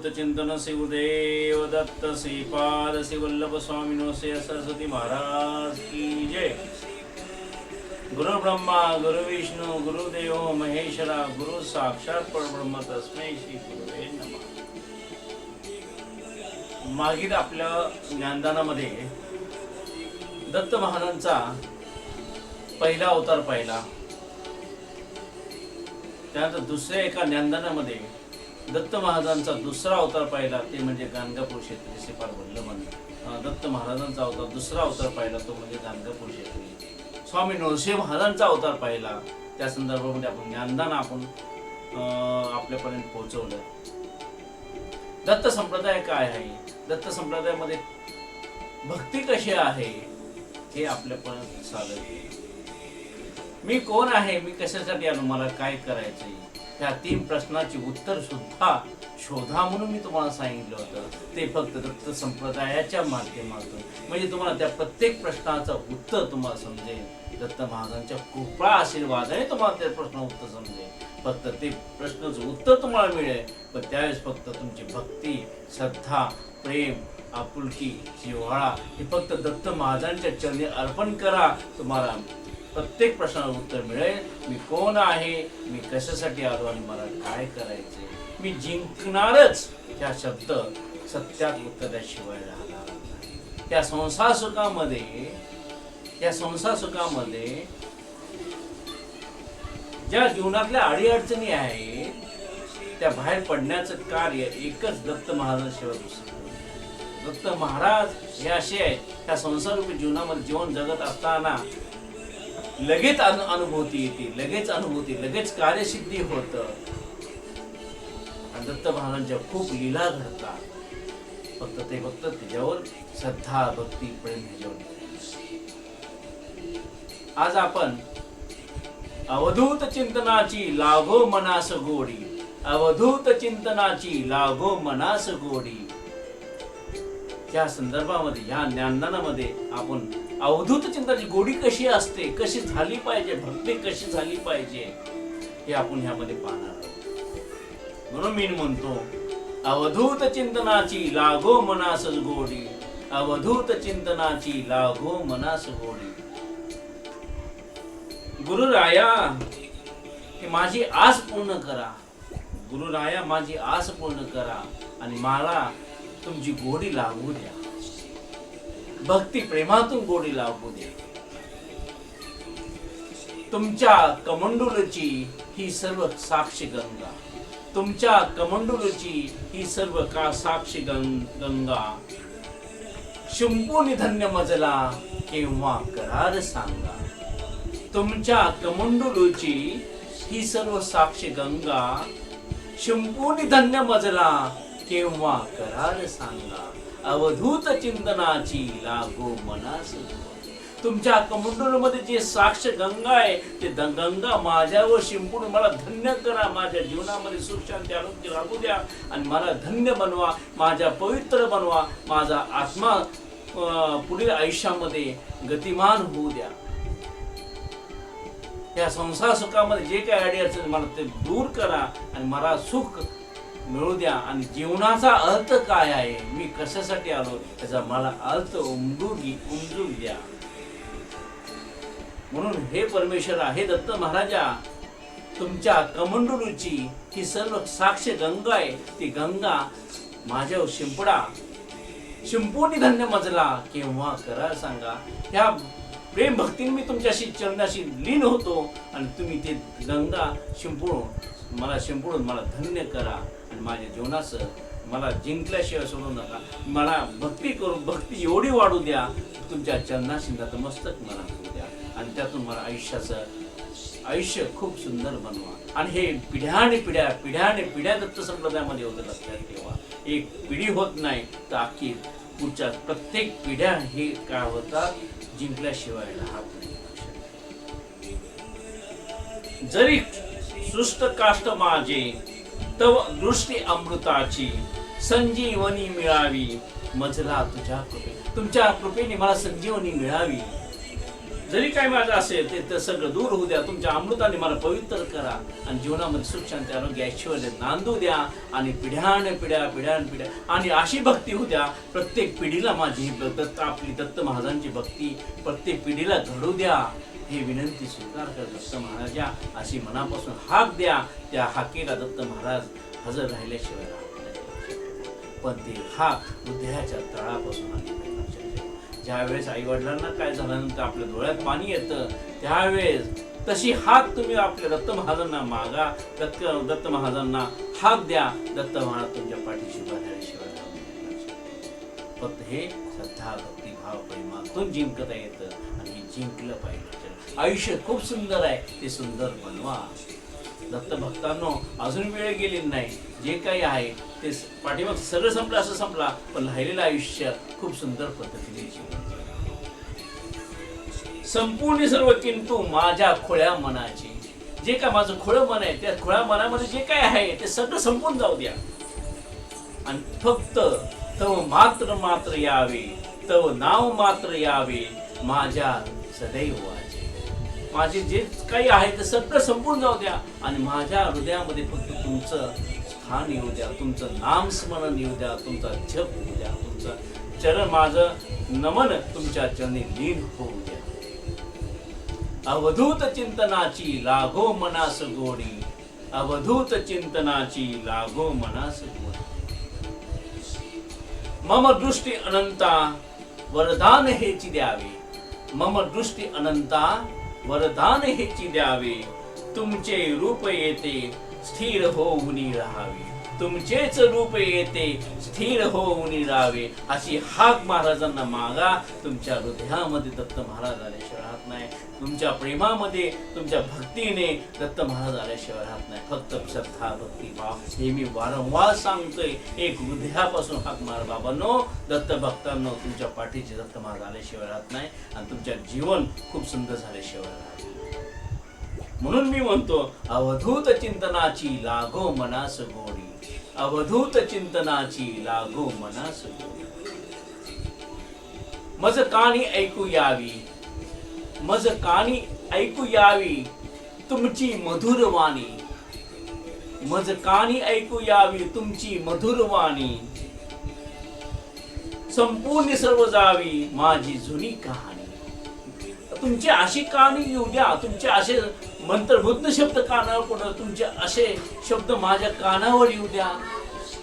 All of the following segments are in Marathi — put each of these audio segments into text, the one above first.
चिंतन शिवदेव दत्त श्रीपाद शिवल्लभ स्वामी स्वामिनो श्री सरस्वती महाराज की जय. गुरु ब्रह्मा गुरु विष्णू गुरुदेव महेश्वरा गुरु साक्षात परब्रह्म तस्मै श्री गुरुवे नमः. मागील आपल्या ज्ञानदानामध्ये दत्त महाराजांचा पहिला अवतार पाहिला. त्यानंतर दुसऱ्या एका ज्ञानदानामध्ये दत्त महाराजांचा दुसरा अवतार पाहिला ते म्हणजे गाणगापूर क्षेत्री श्रीपाद वल्लभ अं, दत्त महाराजांचा अवतार दुसरा अवतार पाहिला तो म्हणजे गाणगापूर क्षेत्री. स्वामी नरसिंह महाराजांचा अवतार पाहिला. त्या संदर्भामध्ये आपण ज्ञानदान आपण अं, आपल्यापर्यंत पोहोचवलं. दत्त संप्रदाय काय आहे? दत्त संप्रदायामध्ये भक्ती कशी आहे? हे आपल्यापर्यंत चालत मी कोण आहे? मी कशासाठी आलो? मला काय करायचंय? ह्या तीन प्रश्नाची उत्तर सुद्धा शोधा म्हणून मी तुम्हाला सांगितलं होतं. ते फक्त दत्त संप्रदायाच्या माध्यमातून. म्हणजे तुम्हाला त्या प्रत्येक प्रश्नाचं उत्तर तुम्हाला समजेल. दत्त महाराजांच्या कृपा आशीर्वादाने तुम्हाला ते प्रश्न उत्तर समजेल. फक्त ते प्रश्नाचं उत्तर तुम्हाला मिळेल. पण त्यावेळेस फक्त तुमची भक्ती श्रद्धा प्रेम आपुलकी जिव्हाळा हे फक्त दत्त महाराजांच्या चरणी अर्पण करा. तुम्हाला प्रत्येक प्रश्नाला उत्तर मिळेल. मी कोण आहे? मी कशासाठी आलो आणि मला काय करायचे मी जिंकणारच त्या शब्द सत्यात उत्तराशिवाय राहणार नाही. त्या संसार सुखामध्ये त्या संसार सुखामध्ये ज्या जीवनातल्या अडीअडचणी आहेत त्या बाहेर पडण्याचं कार्य एकच दत्त महाराजांशिवाय दुसरं दत्त महाराज हे असे आहेत. त्या संसारूपी जीवनामध्ये जीवन जगत असताना लगेच अनु अनुभूती येते लगेच अनुभूती लगेच कार्यसिद्धी होत. आणि दत्त महाराजांच्या खूप लीला घडतात. फक्त ते फक्त त्याच्यावर श्रद्धा भक्ती प्रेम ह्याच्यावर आज आपण अवधूत चिंतनाची लागो मनास गोडी अवधूत चिंतनाची लागो मनास गोडी. त्या संदर्भामध्ये या ज्ञानदानामध्ये आपण अवधूत चिंतनाची गोडी कशी असते कशी झाली पाहिजे भक्ती कशी झाली पाहिजे हे आपण ह्यामध्ये पाहणार आहोत. म्हणून मी म्हणतो अवधूत चिंतनाची लागो मनास गोडी. अवधूत चिंतनाची लागो मनास गोडी. गुरुराया राया माझी आस पूर्ण करा. गुरुराया माझी आस पूर्ण करा. आणि मला तुमची गोडी लागू द्या. भक्ती प्रेमातून गोडी लागू दे. तुमच्या कमंडुलची ही सर्व साक्षी गंगा. तुमच्या कमंडुलची ही सर्व का साक्षी गंगा. शिंपूनी धन्य मजला केव्हा करार सांगा. तुमच्या कमंडुलची ही सर्व साक्षी गंगा. शिंपूनी धन्य मजला केव्हा करार सांगा. अवधूत चिंतनाची लागो मनास. तुमच्या कमंडलमध्ये जे साक्ष गंगा आहे ते गंगा माझ्यावर शिंपून मला धन्य करा. माझ्या जीवनामध्ये सुख शांती आरोग्य लागू द्या. आणि मला धन्य बनवा. माझ्या पवित्र बनवा. माझा आत्मा अं, पुढील आयुष्यामध्ये गतिमान होऊ द्या. या संसार सुखामध्ये जे काही अडीअडचण मला ते दूर करा. आणि मला सुख मिळू द्या. आणि जीवनाचा अर्थ काय आहे? मी कशासाठी आलो? त्याचा मला अर्थ उमजू उमजू द्या. म्हणून हे परमेश्वर हे दत्त महाराजा. तुमच्या कमंडलूची ही सर्व साक्ष गंगा आहे. ती गंगा माझ्यावर शिंपडा. शिंपून धन्य मजला. केव्हा करा सांगा. ह्या प्रेम भक्तीने मी तुमच्याशी चरणाशी लीन होतो. आणि तुम्ही ते गंगा शिंपडून मला शिंपडून मला धन्य करा. माझ्या जीवनाचं मला जिंकल्याशिवाय सोडू नका. मला भक्ती करून भक्ती एवढी वाढू द्या. तुमच्या चरणाशी मस्तक मला द्या. आणि त्यातून मला आयुष्याचं आयुष्य खूप सुंदर बनवा. आणि हे पिढ्याने पिढ्या पिढ्याने पिढ्या दत्त संप्रदायामध्ये होतं लक्षात ठेवा एक पिढी होत नाही तर अख्खी पुढच्या प्रत्येक पिढ्या हे काय होतात जिंकल्याशिवाय राहत नाही. जरी सृष्ट काष्ट माझे तव दृष्टी अमृताची संजीवनी मिळावी. मजला तुझ्या कृपे तुमच्या कृपेने मला संजीवनी मिळावी. जरी काय माझं असेल ते तर सगळं दूर होऊ द्या. तुमच्या अमृताने मला पवित्र करा आणि जीवनामध्ये सुख शांती आरोग्य ऐश्वर्य नांदू द्या आणि पिढ्यान पिढ्या पिढ्यान पिढ्या आणि अशी भक्ती होऊ द्या. प्रत्येक पिढीला माझी दत्त आपली दत्त महाराजांची भक्ती प्रत्येक पिढीला घडू द्या. ही विनंती स्वीकार कर दत्त महाराजा अशी मनापासून हाक द्या त्या हाकेला दत्त महाराज हजर राहिल्याशिवाय राहत पण ते हाक हृदयाच्या तळापासून आली ज्यावेळेस आई वडिलांना काय झाल्यानंतर आपल्या डोळ्यात पाणी येतं त्यावेळेस तशी हात तुम्ही आपल्या दत्त महाराजांना मागा. दत्त दत्त महाराजांना हाक द्या. दत्त महाराज तुमच्या पाठीशी उभा फक्त हे श्रद्धा भक्तीभाव प्रेमातून जिंकता येतं आणि हे जिंकलं पाहिजे. आयुष्य खूप सुंदर आहे ते सुंदर बनवा. दत्त भक्तांनो अजून वेळ गेली नाही. जे काही आहे ते पाठीमाग सगळं संपलं असं संपला पण राहिलेलं आयुष्य खूप सुंदर पद्धतीने संपूर्ण सर्व किंतु माझ्या खोळ्या मनाची. जे काय माझं खोळं मन आहे त्या खोळ्या मनामध्ये जे काय आहे ते सगळं संपून जाऊ द्या. आणि फक्त तव मात्र मात्र यावे तव नाव मात्र यावे माझ्या सदैव माझे जे काही आहे ते सगळं संपून जाऊ द्या. आणि माझ्या हृदयामध्ये फक्त तुमचं स्थान येऊ द्या. तुमचं नामस्मरण येऊ द्या. तुमचा जप होऊ द्या. तुमचं चरण माझं नमन तुमच्या चरणी लीन होऊ द्या. अवधूत चिंतनाची लागो मनास गोडी अवधूत चिंतनाची लागो मनास गोडी मम दृष्टी अनंता. वरदान हेची द्यावे. मम दृष्टी अनंता. वरदान हेची द्यावे. तुमचे रूप येते स्थिर होऊन राहावे. तुमचेच रूप येते स्थिर होऊन राहावे. अशी हाक महाराजांना मागा. तुमच्या हृदयामध्ये दत्त महाराज आल्याशिवाय राहत नाही. तुमच्या प्रेमामध्ये तुमच्या भक्तीने दत्त महाराज आल्याशिवाय राहत नाही. फक्त श्रद्धा भक्ती भाव हे मी वारंवार सांगतोय. एक हृदयापासून हाक मार बाबांनो. दत्त भक्तांनो तुमच्या पाठीचे दत्त महाराज आल्याशिवाय राहत नाही. आणि तुमच्या जीवन खूप सुंदर झाल्याशिवाय राहत नाही. म्हणून मी म्हणतो अवधूत चिंतनाची लागो मनास गोडी. अवधूत चिंतनाची लागो मनास गोडी. मज काणी ऐकू यावी. मज काणी ऐकू यावी तुमची मधुर वाणी. मज काणी ऐकू यावी तुमची मधुर वाणी. संपूर्ण सर्व जावी माझी जुनी कहाणी. तुमची अशी कहाणी येऊ द्या तुमचे असे मंत्रबुद्ध शब्द कानावर पडत तुमचे असे शब्द माझ्या कानावर येऊ द्या.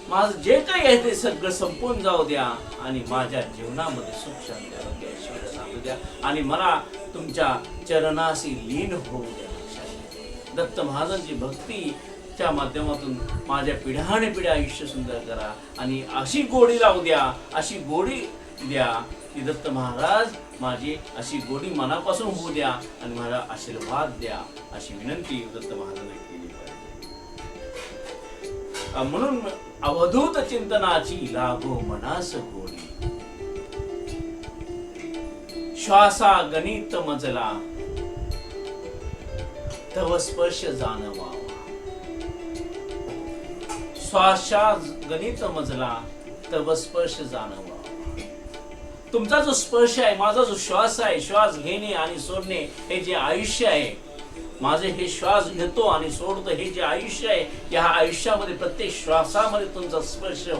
माझं जे काही आहे ते सगळं संपून जाऊ द्या आणि माझ्या जीवनामध्ये सुख शांती आरोग्य द्या आणि मला तुमच्या चरणाशी लीन होऊ द्या. दत्त महाराजांची भक्ती च्या माध्यमातून माझ्या पिढ्याने पिढ्या आयुष्य सुंदर करा आणि अशी गोडी लावू द्या अशी गोडी द्या. की दत्त महाराज माझी अशी गोडी मनापासून होऊ द्या आणि मला आशीर्वाद द्या अशी विनंती दत्त महाराजांनी केली पाहिजे. म्हणून अवधूत चिंतनाची लागो मनास गोडी. श्वासा गणित मजला. तव स्पर्श जाणवा. श्वासा गणित मजला तव स्पर्श जाणवा. तुमचा जो स्पर्श आहे माझा जो श्वास आहे श्वास घेणे आणि सोडणे हे जे आयुष्य आहे माझे हे श्वास घेतो आणि सोडतो हे जे आयुष्य आहे या आयुष्यामध्ये प्रत्येक श्वासामध्ये तुमचा स्पर्श हो